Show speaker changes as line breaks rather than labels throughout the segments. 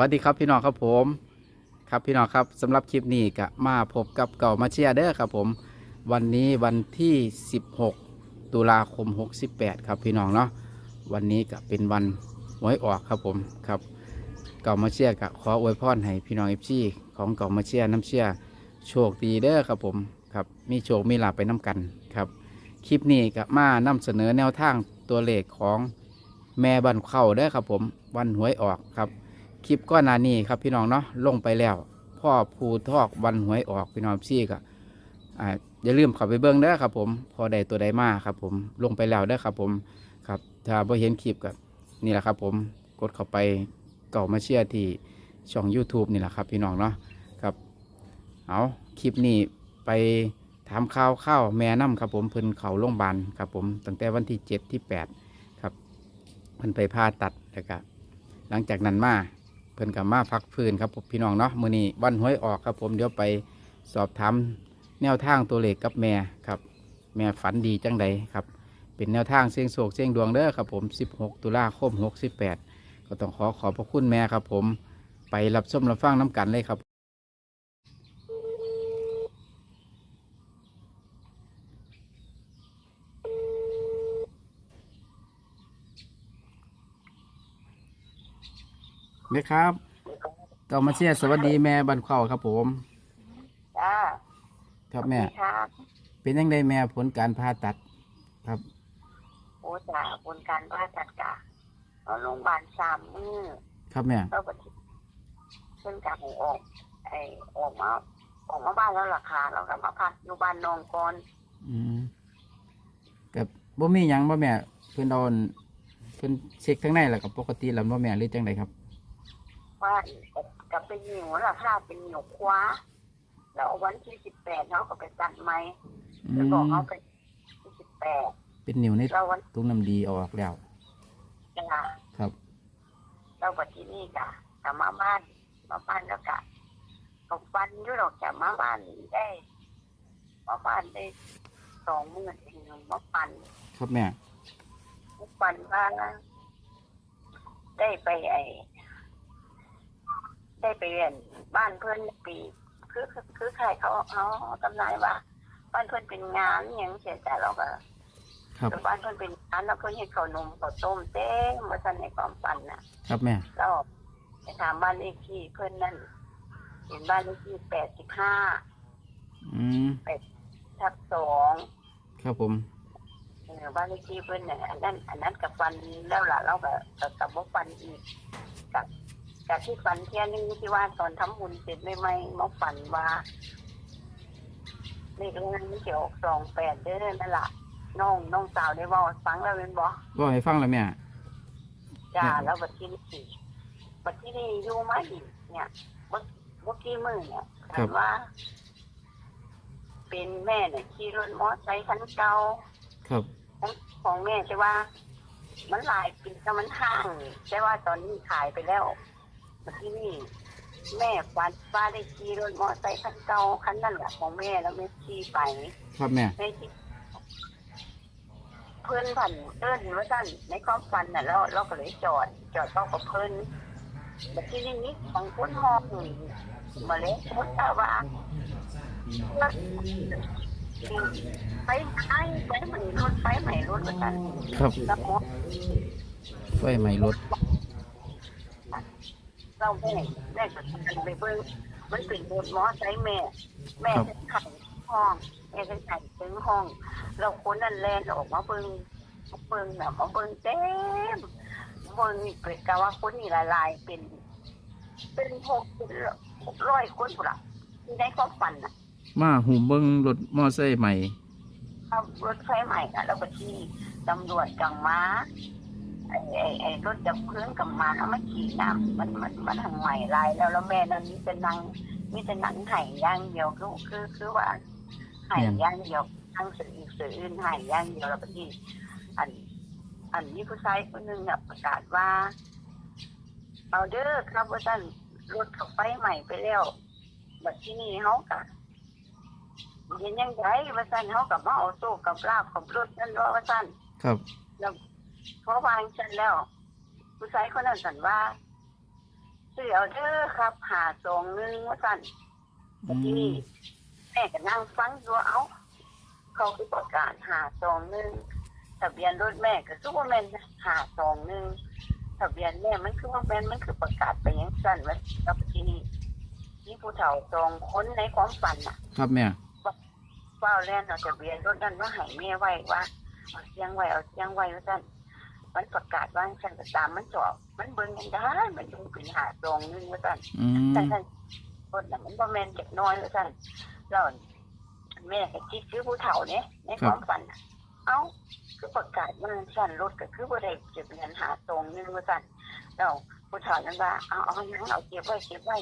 วัสดีครับพี่น้องครับผม ครับพี่น้องครับสำหรับคลิปนี้ก็มาพบกับเก่ามาเชียเด้อครับผม วันนี้วันที่ 16 ตุลาคม 68 ครับพี่น้องเนาะวันนี้ก็เป็นวันหวยออกครับผมครับ เก่ามาเชียก็ขออวยพรให้พี่น้องเอฟซีของเก่ามาเชียน้ำเชียโชคดีเด้อครับผมครับมีโชคมีลาภไปน้กันครับคลิปนี้ก็มานำเสนอแนวทางตัวเลขของแม่บันเข้าเด้อครับผม วันหวยออกครับ คลิปก้อนหนานี้ครับพี่น้องเนาะลงไปแล้ว พ่อภูทอกวันหวยออกพี่น้องซี่ก็อ่าอย่าลืมเข้าไปเบิ้งเด้อครับผม พอใดตัวใดมาครับผมลงไปแล้วเด้อครับผมครับถ้าบ่เห็นคลิปก็นี่แหละครับผมกดเข้าไปเก่ามาเชียร์ที่ช่อง YouTube นี่แหละครับพี่น้องเนาะครับเอาคลิปนี้ไปถามข่าวข้าวแม่น้ำครับผมเพิ่นเขาโรงพยาบาลครับผมตั้งแต่วันที่ 7 ที่ 8 ครับเพิ่นไปผ่าตัดแล้วก็หลังจากนั้นมา พิ่นกับมาพักพื้นครับผมพี่น้องเนาะมือนี้วันห้วยออกครับผมเดี๋ยวไปสอบถามแนวทางตัวเลขกับแม่ครับ แม่ฝันดีจังใดครับ เป็นแนวทางเสียงโศกเสียงดวงเด้อครับผม 16 ตุลาคม 68 ก็ต้องขอขอบพระคุณแม่ครับผมไปรับชมรับฟังน้ำกันเลยครับ แม่ครับก็มาเชียร์สวัสดีแม่บันเข้าครับผม
จ้า
ครับแม่
สวัสดีครับ
เป็นยังไงแม่ผลการผ่าตัด ครับ
โอ้จ้าบนการว่าจัดกะเอาโรงพยาบาลสามมือ
ครับแม่
เราก็เพิ่นกับหออกไอออกมาออกมาบ้านแล้วล่ะค่ะเรากลับมาพักอยู่บ้านนองก่อน
อืมกับบ่มีหยังบ่แม่ เพิ่นโดนเพิ่นเช็คทั้งในแล้วกับปกติแล้วบ่แม่หรือจังไดครับ
ว่ากับเป็นหนิวล่ะค่ะเป็นหนิวคว้า แล้ววันที่สิบแปดเขาก็ไปตัดไหม
อื
แล้ว
ม
บอกเขาไปที่สิบแปด
เป็นนิ้วใน
แล้ววัน
ตุ้งน้ำดีเอาออกแล้ว
จ้า
ครับ
เราก็ที่นี่กะกลับมาบ้านมาบ้านแล้วกะก็ฟันอยู่ดอกจากมาบ้านได้มาบ้านได้สองหมื่นเองมาปัน
ครับแม่
มาปันว่าได้ไปไอ ได้ไปเรียนบ้านเพื่อนปี คือคือคือใครเขาเขาตำนายว่าบ้านเพื่อนเป็นงานอหย่างเสียแต่เราก็
ครับ
บ้านเพื่อนเป็นงานแล้วเพื่อนให้เขาวนมเขาวต้มเต้มมาสั่นในความฝันน่ะ
ครับแม่
ก็ไปถามบ้านเลขที่เพื่อนนั่นเห็นบ้านเลขที่แปดสิบห้า
อืม
ทับสอง
ครับผม
เออบ้านเลขที่เพื่อนเนี่ยอันนั้น อันนั้นกับฟันแล้วล่ะเราก็กับกับว่าฟันอีก กับกับที่ฟันเที่ยนึงที่ว่าตอนทำบุญเสร็จไม่ไม่มาฝันว่าเลขนั้นไม่เกี่ยวสองแปดเด้อนั่นแหละน้องน้องสาวได้เว่าให้ฟังแล้วเป็นบอ
บ่ให้ฟังแล้วแม่
จ้าแล้วบัดที่นี่บัดที่นี่อยู่มาอีกเนี่ยเมื่อเมื่อกี้มือเนี่ยถามว่า เป็นแม่เนี่ยขี่รถมอเตอร์ไซค์คันเก่า
ครับ
ของแม่ใช่ว่า มันหลายปีแล้วมันห่างใช่ว่าตอนนี้ขายไปแล้วบัด ที่นี่แม่ฟันฟ้าได้ขี่รถมอเตอร์ไซค์คันเก่าคันนั่นแหละของแม่แล้วแม่ขี่ไป
ครับแม่
ในที่เพื่อนผันเอิ้นว่าสั้นในความฝันน่ะเราเราก็เลยจอด จอดเข้ากับเพื่อนแต่ที่นี่นี่ของคนห้องมาเล็กพุทธว่าไปไอ้ไปใหม่รถไปใหม่รถว่าสั้น
ครับ
แล้วก็
ไฟไหม้รถ
เราแม่แม่ก็ทันไปเบิ่งมันเป็นรถมอไซค์แม่ แม่จะขับห้องแม่จะขับถึงห้อง เราคนนั้นแลนออกมาเบิ่งมาเบิ่งแบบมาเบิ่งเต็มเบิ่งนี่เป็นกะว่าคนนี่ละลายเป็น เป็นหกเป็นร้อยคนพุ่นละที่ได้ความฝันน่ะ
มาหูเบิ่งรถมอไซค์ใหม่
เอารถไฟใหม่อะแล้วก็ที่ตำรวจกังมาไอ้ไอ้ไอ้ รถจับเครื่องกังมาเอามาขี่น้ำมันมันมันทางใหม่ลายแล้วแล้วแม่นั้นมีแต่นังมีแต่หนังไห่ย่างเดียวคือคือคือว่าไห่ย่างเดียวทั้งสื่ออีกสื่ออื่นไห่ย่างเดียวแล้วก็ที่อัน อันนี้ผู้ชายคนหนึ่งเนี่ยประกาศว่าเอาเด้อครับว่าท่านรถเขาไฟใหม่ไปแล้วบัดที่นี่เขากะเห็นยังไงว่าท่านเขากับมาเอาโซ่กับลาบกับรถนั่นว่าว่าท่าน
ครับ
เพราะวางฉันแล้ว ผู้ชายคนนั้นสันว่าซื้อเอาเด้อครับหาสองหนึ่งว่าสั่น
อื
ที่
ม
แม่ก็นั่งฟังอยู่เอาเขาคือประกาศหาสองหนึ่งทะเบียนรถแม่ก็คือว่าแม่นหาสองหนึ่งทะเบียนแม่มันคือว่าแม่นมันคือประกาศไปอยังสั้นไว้กับที่นี่ที่ผู้เฒ่าสองคนในความฝันน่ะ
ครับแม่
เฝ้าแล่นเอาทะเบียนรถนั้นว่าให้แม่ไว้ว่าเอาเสียงไว้เอาเสียงไว้ว่าสั้น มันประกาศว่าฉันก็ตามมันจอบมันเบิ่งกันได้ มันยุ่งขึ้นหาสองหนึ่งว่าสั้น
อืม
แต่ท่านรถน่ะมันบ่แม่นเด็กน้อยว่าซั่นแล้วแม่ก็คิดคือผู้เฒ่าเนี่ยในความฝันน่ะเอ้าคือประกาศว่าสั่นรถก็คือบ่ได้เก็บเงินหาตรงนึงว่าซั่นแล้วผู้เฒ่านั้นว่าเอาเอาหยังเอาเก็บไว้เก็บไว้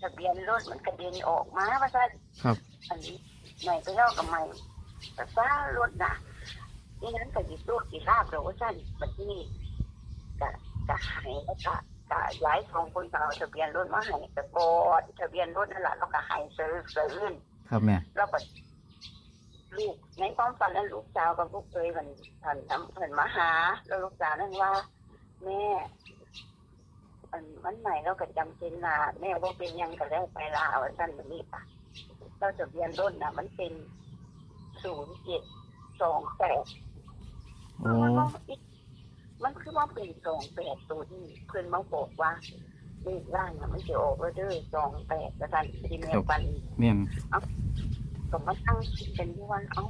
ทะเบียนรถมันกระเด็นออกมาว่าซั่น
ครับ
อันนี้ไหนไปเล่ากับใหม่แต่ว่ารถน่ะ นี่นั้นก็สิตู้สิลาบแล้วว่าซั่นบัดนี้ก็ก็หายแล้วก็ก็ย้ายสองคนก็เอาทะเบียนรถมาให้แต่กอดทะเบียนรถนั่นแหละเราก็ให้ซื้อซื้อ
ครับแม่
แล้วก็ลูกในความฝันนั้นลูกสาวกับลูกเคยมันผันทำผันมาหา แล้วลูกสาวนั่นว่า แม่อันมันใหม่เราก็จำเป็นลาแม่ว่าเป็นยังก็แล้วไปลาเอาสั้นแบบนี้ปะเราทะเบียนรถน่ะมันเป็นศูนย์เจ็ดสองแปด
โอ้
มันว่าอีกมันคือว่าเป็นสองแปดตัวที่เพื่อนมาบอกว่าเลขล่างน่ะมันจะออกแล้วเด้อสองแปดแล้วกันที่แม่ปัน
แม่น
ก็มาตั้งคิดเป็นที่วันเอ้า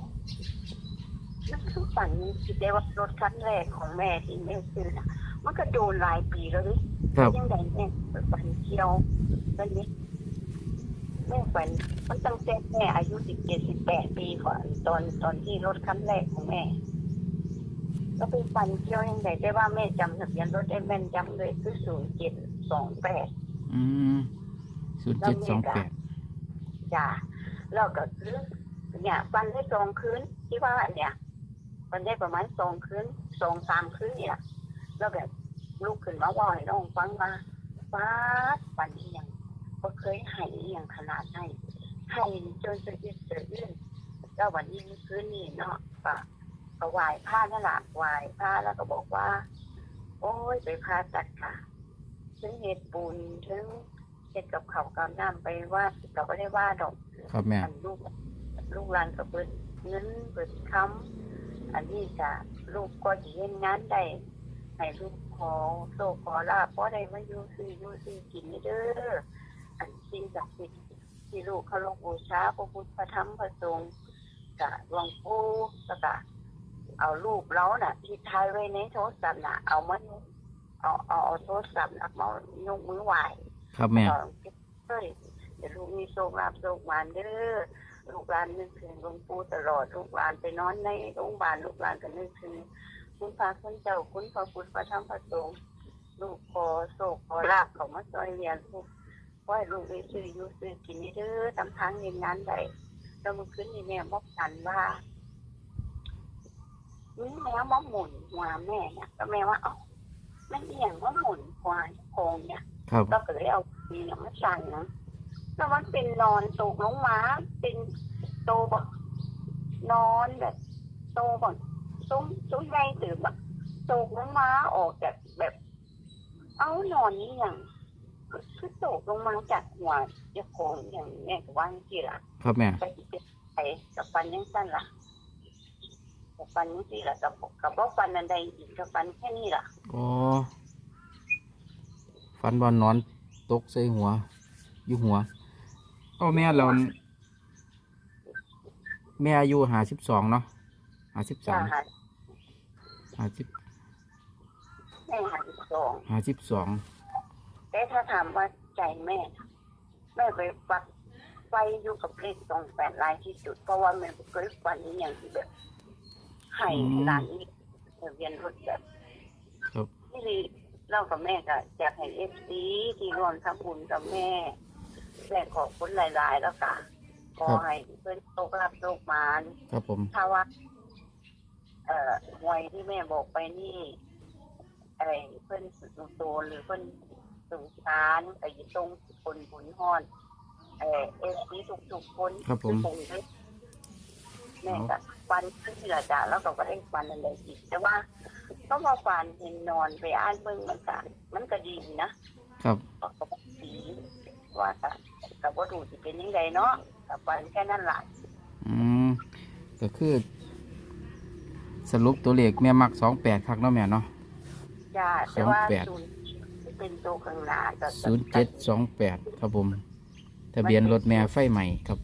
นั่นคือฝันคิดได้ว่ารถคันแรกของแม่ที่แม่ซื้อน่ะ มันก็โดนหลายปีแล้วดิ
ครับ
ยังไงแม่ฝันเที่ยวตอนนี้แม่ฝันมันตั้งแต่แม่อายุสิบเจ็ดสิบแปดปีก่อนตอนตอนที่รถคันแรกของแม่ ก็เป็นฝันเที่ยวยังไงได้ว่าแม่จำทะเบียนรถได้แม่นจำเลยคือศูนย์เจ็ดสองแปด
อืมศูนย์เจ็ดสองแปด
จ้ะแล้วก็คือเนี่ยฟันได้สองคืนที่ว่าเนี่ยฟันได้ประมาณสองคืนสองสามคืนเนี่ยแล้วแบบลูกขึ้นมาว่าให้น้องฟังว่าฟ้าดฟันที่ยังก็เคยให้อหย่างขนาดให้ให้จนสะอึดสะอื้นแล้ววันนี้คืนนี้เนาะก็ ก็ไหว้ผ้านั่นแหละไหว้ผ้าแล้วก็บอกว่า โอ้ยไปพาตัดค่ะถึงเหตุบุญถึงเหตุกับเขาวกับน้ำไปว่าก็ไม่ได้ว่าดอก
ครับแม่
อันลูกลูกหลานก็เปิดเงินเปิดคำอันนี้จะลูกก็จะเห็นงานได้ให้ลูกขอโซขอลาบเพราะได้มาอยู่ซื้ออยู่ซื้อกินนี่เด้ออันสิ่งศักดิ์สิทธิ์ที่ลูกเคารพบูชาพระพุทธพระธรรมพระสงฆ์กะหลวงปู่แล้วก็ เอารูปเราน่ะ ที่ถ่ายไว้ในโทรศัพท์น่ะ เอามาเอาเอาเอาโทรศัพท์น่ะมายกมือไหว้
ครับแม่
เฮ้ยเดี๋ยวลูกมีโชคลาภโชคหวานเด้อลูกหลานนึกถึงหลวงปู่ตลอดลูกหลานไปนอนในโรงพยาบาลลูกหลานก็นึกถึงคุณพระคุณเจ้าคุณพระพุทธพระธรรมพระสงฆ์ลูกขอโชคขอลาภเขามาซอยเรียนลูกขอให้ลูกได้ซื้ออยู่ซื้อกินนี่เด้อทำทางเรียนงานใดแล้วเมื่อคืนนี่แม่บอกกันว่า นี่แม่มาหมุนหัวแม่เนี่ยแล้วแม่ว่าเอ้าแม่เอียงว่าหมุนหัวโคงเนี่ย
ครับ
เราก็เลยเอามีน้ำมาสั่งนะแล้วมันเป็นนอนตกลงมาเป็นโตแบบนอนแบบโตแบบซุ้มซุ้มใหญ่ตื่นแบบตกลงมาออกจากแบบ เอานอนนี่อย่างคือตกลงมาจากหัวจะโคงอย่างแม่ก็ว่าจีละ
ครับแม่
ไปเป็นไปกับฟันยังสั้นละกับ ฟันยังสี่ละกับกับว่าฟันอันใดอีกกับฟันแค่นี้ล่ะ
อ๋อฟันบอลนอนตกใส่หัวอยู่หัวเอาแม่เราแม่อายุหาสิบสองเนาะหาสิบสา
จ้ามหา
หาสิบ
แม่หาสิบสอง
หาสิบสอง
แต่ถ้าถามว่าใจแม่น่ะแม่ไปฟักไฟอยู่กับเลขตรงแปดลายที่สุดเพราะว่าแม่เคยฝันอหย่างที่แบบ ให้ร้านนี้ทะเวียนรถแบบ
ครับ
ที่เล่ากับแม่ก็อยากให้เอฟซีที่ร่วมทำบุญกับแม่แม่ขอบคุณหลายๆแล้วค่ะขอให้เพื่อนโตกรับโตกมาน
ครับผม
ถ้าว่า เอ่อหวยที่แม่บอกไปนี่อะไรเพื่อนสุดโตหรือเพื่อนสงสารไอ้ตรงคนบุญฮอนเออเอฟซีทุกๆคน
ครับผม
ทุกนเลย แม่ก็ฟันขึ้นที่ละจ้ะแล้วก็ก็ได้ฟันอะไรอีก แต่ว่าก็มาฟันเห็นนอนไปอ่านเบิ่งมันก็มันก็ดีนะครับก็ก็ดีว่าก็ก็บ่รู้สิเป็นยังไงเนาะก็ไปแค่นั้นล่ะ
อืมก็คือ สรุปตัวเลขแม่มักสองแปดครับเนาะแม่เนาะ
จ้าแต่ว่า
สองแปด
ศูนย์เป็นตัวข้างหน้าก็
ศูนย์เจ็ดสองแปดครับผม ทะเบียนรถแม่ไฟใหม่ครับ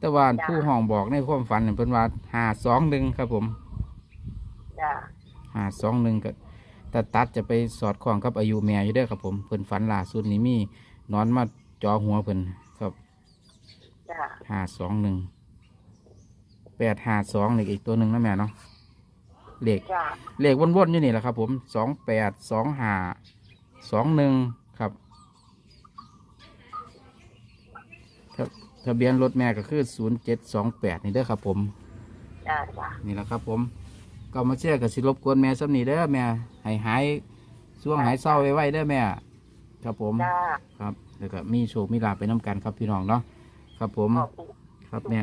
แต่ว่าผู้ห้องบอกในความฝันเนี่ยเพิ่นว่าหาสองหนึ่งครับผม
จ้า
หาสองหนึ่งก็แต่ตัดจะไปสอดคล้องกับอายุแม่อยู่เด้อครับผมเพิ่นฝันล่าสุดนี้มีนอนมาจอหัวเพิ่นครับ
จ้า
หาสองหนึ่งแปดหาสองเลขอีกตัวหนึ่งนะแม่เนาะเลข
จ้า
เลขวนๆอยู่นี่แหละครับ ผมสองแปดสองหาสองหนึ่งครับ ทะทะเบียนรถแม่ก็คือศูนย์เจ็ดสองแปดนี่เด้อครับ ผม
จ้าจ้า
นี่แหละครับผม ก็มาเชื่อกับสิรบกวนแม่สำนีเด้อแม่ให้หายช่วงหายเศร้าไว้ๆเด้อแม่ ครับผม
จ้า
ครับแล้วก็มีโชคมีลาภไปน้ำกันครับพี่น้องเนาะครับผม
ขอบคุณ
ครับแม่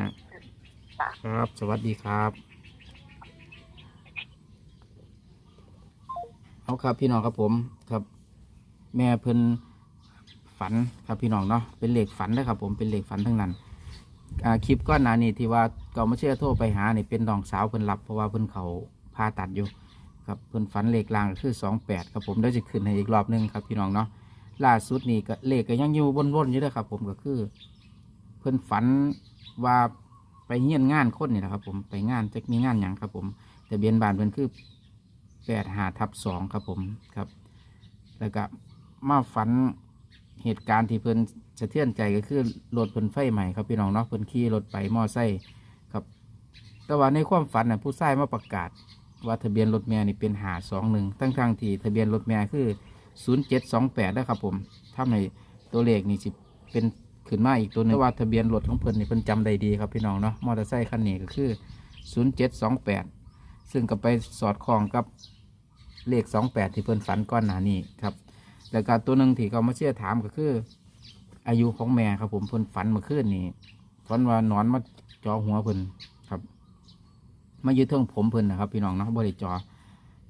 จ้ะ
ครับ สวัสดีครับ เอาครับพี่น้องครับผมครับ แม่เพิ่น ฝันครับพี่น้องเนาะเป็นเหล็กฝันนะครับผมเป็นเหล็กฝันทั้งนั้นคลิปก้อนหนานี่ที่ว่าก่ามาเชื่อโทรไปหาเนี่เป็นน้องสาวเพิ่นรับเพราะว่าเพิ่นเขาผ่าตัดอยู่ครับเพิ่นฝันเหล็กลางคือสองแปดครับผมเดี๋ยวจะขึ้นให้อีกรอบหนึงครับพี่น้องเนาะล่าสุดนี่ก็เลขก็ยังอยู่วนๆอยู่เด้อครับ ผมก็คือ เพิ่นฝันว่าไปเฮียนงานคนนี่แหละครับ ผมไปงานจะมีงานหยังครับ ผมแต่เบียนบานเพิ่นคือแปดหาทับสองครับผมครับ แล้วก็มาฝัน เหตุการณ์ที่เพิ่นสะเทือนใจก็คือรถเพิ่นไฟใหม่ครับพี่น้องเนาะเพิ่นขี่รถไปมอไซค์ครับ แต่ว่าในความฝันน่ะผู้ชายมาประกาศ ว่าทะเบียนรถแม่นี่เป็นหาสองหนึ่งทั้งทางๆที่ทะเบียนรถแม่คือศูนย์เจ็ดสองแปดนะครับผมทำให้ตัวเลขนี่สิเป็นขึ้นมาอีกตัวหนึงแต่ว่าทะเบียนรถของเพิ่นนี่เพิ่นจำได้ดีครับพี่น้องเนาะมอเตอร์ไซค์คันนี้ก็คือศูนย์เจ็ดสองแปดซึ่งก็ไปสอดคล้องกับเลขสองแปดที่เพิ่นฝันก้อนหนานี้ครับ แล้วก็ตัวหนึ่งที่เขามาเชื่อถามก็คือ อายุของแม่ครับ ผมเพิ่นฝันเมื่อคืนนี้ฝันว่านอนมาจอหัวเพิ่นครับ มายืดเทิงผมเพิ่นนะครับ พี่น้องเนาะบริจอ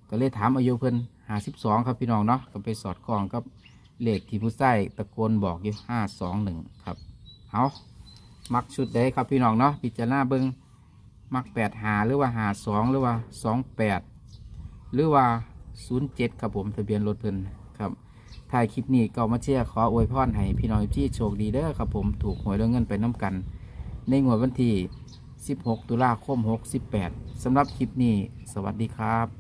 ก็เลยถามอายุเพิ่นหาสิบสองครับพี่น้องเนาะก็ไปสอดคล้องกับเลขที่ผู้ใต้ตะโกนบอกอยู่ห้าสองหนึ่งครับเอามักชุดใดครับพี่น้องเนาะพิจารณาเบิงมักแปดหาหรือว่าหาสองหรือว่าสองแปดหรือว่าศูนย์เจ็ดครับผมทะเบียนรถเพิ่น ถ่ายคลิปนี้ก็มาเชียร์ขออวยพรให้พี่น้องที่โชคดีเด้อครับผมถูกหวยเรื่องเงินไปน้ำกัน ในงวดวันที่ 16 ตุลาคม 68สำหรับคลิปนี้ สวัสดีครับ